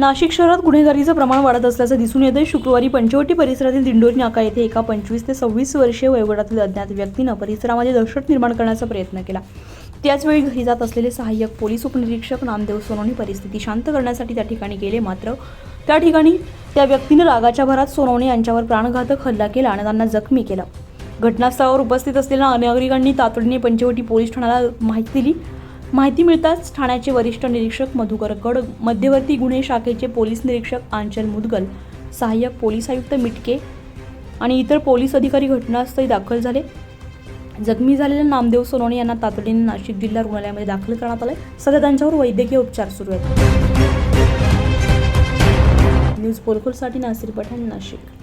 नाशिक शहरात गुन्हेगारीचं प्रमाण वाढत असल्याचं दिसून येतं शुक्रवारी पंचवटी परिसरातील दिंडोरी नाका येथे एका पंचवीस ते सव्वीस वर्षीय वयोगटातील अज्ञात व्यक्तीनं परिसरामध्ये दहशत निर्माण करण्याचा प्रयत्न केला. त्याचवेळी घरी जात असलेले सहाय्यक पोलीस उपनिरीक्षक नामदेव सोनवणे परिस्थिती शांत करण्यासाठी त्या ठिकाणी गेले. मात्र त्या ठिकाणी त्या व्यक्तीनं रागाच्या भरात सोनवणे यांच्यावर प्राणघातक हल्ला केला आणि त्यांना जखमी केलं. घटनास्थळावर उपस्थित असलेल्या नागरिकांनी तातडीने पंचवटी पोलीस ठाण्याला माहिती दिली. माहिती मिळताच ठाण्याचे वरिष्ठ निरीक्षक मधुकर गड मध्यवर्ती गुन्हे शाखेचे पोलीस निरीक्षक आंचल मुदगल सहाय्यक पोलीस आयुक्त मिटके आणि इतर पोलीस अधिकारी घटनास्थळी दाखल झाले. जखमी झालेल्या नामदेव सोनवणे यांना तातडीने नाशिक जिल्हा रुग्णालयामध्ये दाखल करण्यात आले सध्या त्यांच्यावर वैद्यकीय उपचार सुरू आहेत. न्यूज पोलखोलसाठी नासिर पठाण नाशिक.